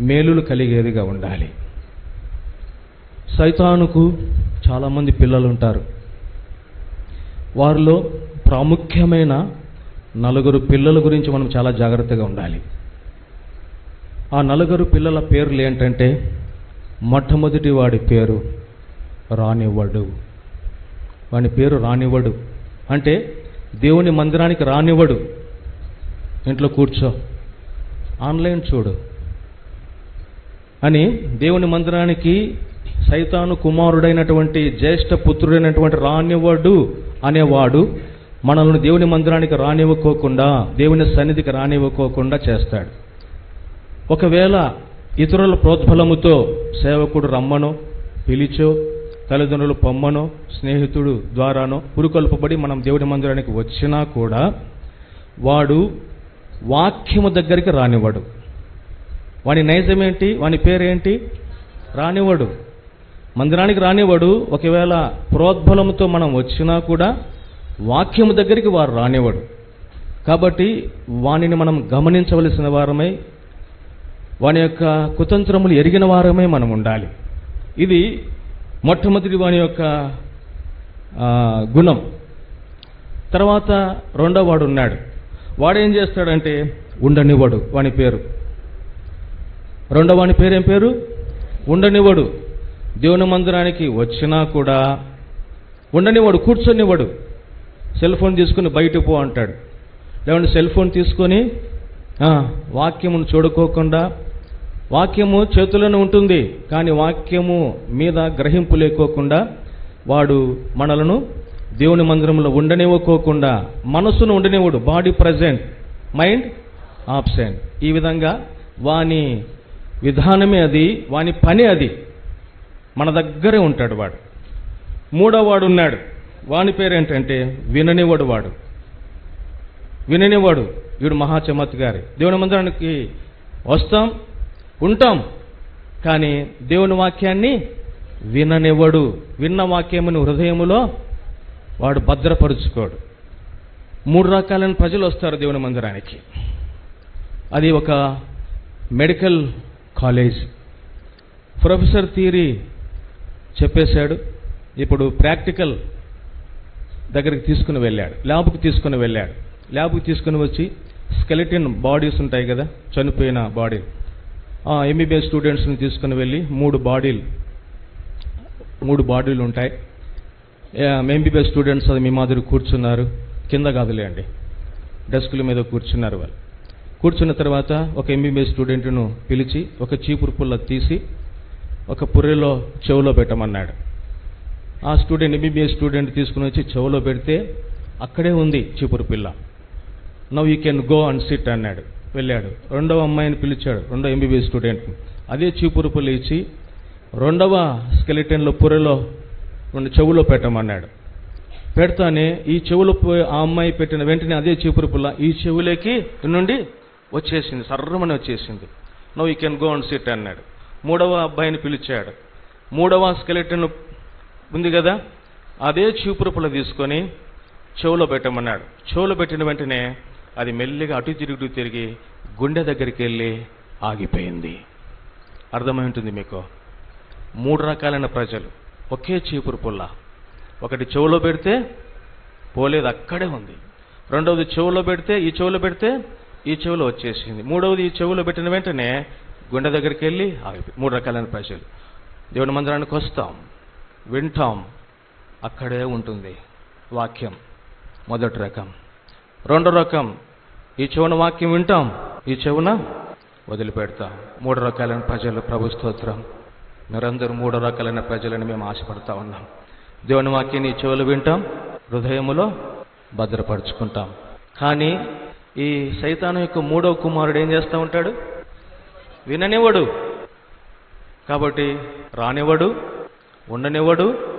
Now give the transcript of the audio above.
మేలులు కలిగేదిగా ఉండాలి. సైతానుకు చాలామంది పిల్లలు ఉంటారు వారిలో ప్రాముఖ్యమైన నలుగురు పిల్లల గురించి మనం చాలా జాగ్రత్తగా ఉండాలి. ఆ నలుగురు పిల్లల పేర్లు ఏంటంటే మొట్టమొదటి వాడి పేరు రానివ్వడు. వాని పేరు రానివ్వడు. అంటే దేవుని మందిరానికి రానివ్వడు. ఇంట్లో కూర్చో. ఆన్లైన్ చూడు. అని దేవుని మందిరానికి సైతాను కుమారుడైనటువంటి జ్యేష్ఠ పుత్రుడైనటువంటి రానివ్వడు అనేవాడు మనల్ని దేవుని మందిరానికి రానివ్వకోకుండా దేవుని సన్నిధికి రానివ్వకోకుండా చేస్తాడు. ఒకవేళ ఇతరుల ప్రోద్బలముతో సేవకుడు రమ్మనో పిలిచో తల్లిదండ్రులు పొమ్మనో స్నేహితుడు ద్వారానో పురుకొల్పబడి మనం దేవుని మందిరానికి వచ్చినా కూడా వాడు వాక్యము దగ్గరికి రానివ్వడు. వాని నైజం ఏంటి? వాని పేరేంటి? రానివాడు. మందిరానికి రానివాడు. ఒకవేళ ప్రోద్బలంతో మనం వచ్చినా కూడా వాక్యము దగ్గరికి వారు రానివాడు. కాబట్టి వానిని మనం గమనించవలసిన వారమై వాని యొక్క కుతంత్రములు ఎరిగిన వారమే మనం ఉండాలి. ఇది మొట్టమొదటి వాని యొక్క గుణం. తర్వాత రెండో వాడు ఉన్నాడు. వాడేం చేస్తాడంటే ఉండనివాడు వాని పేరు. రెండవని పేరేం పేరు? ఏం ఉండనివ్వడు. దేవుని మందిరానికి వచ్చినా కూడా ఉండనివ్వడు కూర్చొనివ్వడు. సెల్ ఫోన్ తీసుకుని బయటకు పో అంటాడు. లేదంటే సెల్ ఫోన్ తీసుకొని వాక్యమును చూడుకోకుండా వాక్యము చేతులను ఉంటుంది కానీ వాక్యము మీద గ్రహింపు లేకోకుండా వాడు మనలను దేవుని మందిరంలో ఉండనివ్వకోకుండా మనసును ఉండనివ్వడు బాడీ ప్రజెంట్ మైండ్ ఆబ్సెంట్ ఈ విధంగా వాని విధానమే అది వాని పని అది. మన దగ్గరే ఉంటాడు వాడు. మూడో వాడు ఉన్నాడు. వాని పేరు ఏంటంటే విననివాడు వాడు. విననివాడు. వీడు మహా చమత్కారి దేవుని మందిరానికి వస్తాం ఉంటాం కానీ దేవుని వాక్యాన్ని విననివ్వడు విన్న వాక్యముని హృదయములో వాడు భద్రపరుచుకోడు. మూడు రకాలైన ప్రజలు వస్తారు దేవుని మందిరానికి. అది ఒక మెడికల్ కాలేజ్. ప్రొఫెసర్ థియరీ చెప్పేశాడు. ఇప్పుడు ప్రాక్టికల్ దగ్గరికి తీసుకుని వెళ్ళాడు. ల్యాబ్కి తీసుకుని వెళ్ళాడు. ల్యాబ్కి తీసుకుని వచ్చి స్కెలిటిన్ బాడీస్ ఉంటాయి కదా చనిపోయిన బాడీ. ఎంబీబీఎస్ స్టూడెంట్స్ని తీసుకుని వెళ్ళి మూడు బాడీలు మూడు బాడీలు ఉంటాయి. ఎంబీబీఎస్ స్టూడెంట్స్ అది మీ మాదిరి కూర్చున్నారు. కింద కాదులేండి. డెస్కుల మీద కూర్చున్నారు వాళ్ళు. కూర్చున్న తర్వాత ఒక ఎంబీబీఎస్ స్టూడెంట్ను పిలిచి ఒక చీపురు పుల్ల తీసి ఒక పుర్రెలో చెవులో పెట్టమన్నాడు. ఆ స్టూడెంట్ ఎంబీబీఎస్ స్టూడెంట్ తీసుకుని వచ్చి చెవులో పెడితే అక్కడే ఉంది చీపురు పిల్ల. Now you can go and sit అన్నాడు. వెళ్ళాడు. రెండవ అమ్మాయిని పిలిచాడు రెండో ఎంబీబీఎస్ స్టూడెంట్ అదే చీపురు పుల్ల ఇచ్చి రెండవ స్కెలిటన్లో పుర్రెలో రెండు చెవులో పెట్టమన్నాడు. పెడతానే ఈ చెవులో ఆ అమ్మాయి పెట్టిన వెంటనే అదే చీపురు పుల్ల ఈ చెవులోకి నుండి వచ్చేసింది సర్రమని వచ్చేసింది. Now you can go and sit అన్నాడు. మూడవ అబ్బాయిని పిలిచాడు. మూడవ స్కెలెటన్ ఉంది కదా అదే చీపురు పుల్ల తీసుకొని చెవులో పెట్టమన్నాడు. చెవులో పెట్టిన వెంటనే అది మెల్లిగా అటు తిరుగుతూ తిరిగి గుండె దగ్గరికి వెళ్ళి ఆగిపోయింది. అర్థమై ఉంటుంది మీకు? మూడు రకాలైన ప్రజలు ఒకే చీపురు పుల్ల ఒకటి చెవులో పెడితే పోలేదు అక్కడే ఉంది. రెండవది చెవులో పెడితే ఈ చెవులో పెడితే ఈ చెవులో వచ్చేసింది. మూడవది ఈ చెవిలో పెట్టిన వెంటనే గుండె దగ్గరికి వెళ్ళి ఆగిపోయి మూడు రకాలైన ప్రజలు దేవుని మందిరానికి వస్తాం వింటాం అక్కడే ఉంటుంది వాక్యం మొదటి రకం. రెండో రకం ఈ చెవున వాక్యం వింటాం ఈ చెవున వదిలిపెడతాం. మూడు రకాలైన ప్రజలు ప్రభు స్తోత్రం. మీరందరూ మూడు రకాలైన ప్రజలను మేము ఆశపడతా ఉన్నాం. దేవుని వాక్యాన్ని ఈ చెవులు వింటాం హృదయములో భద్రపరుచుకుంటాం. కానీ ఈ సైతాను యొక్క మూడవ కుమారుడు ఏం చేస్తూ ఉంటాడు? విననివ్వడు. కాబట్టి రానివ్వడు ఉండనివ్వడు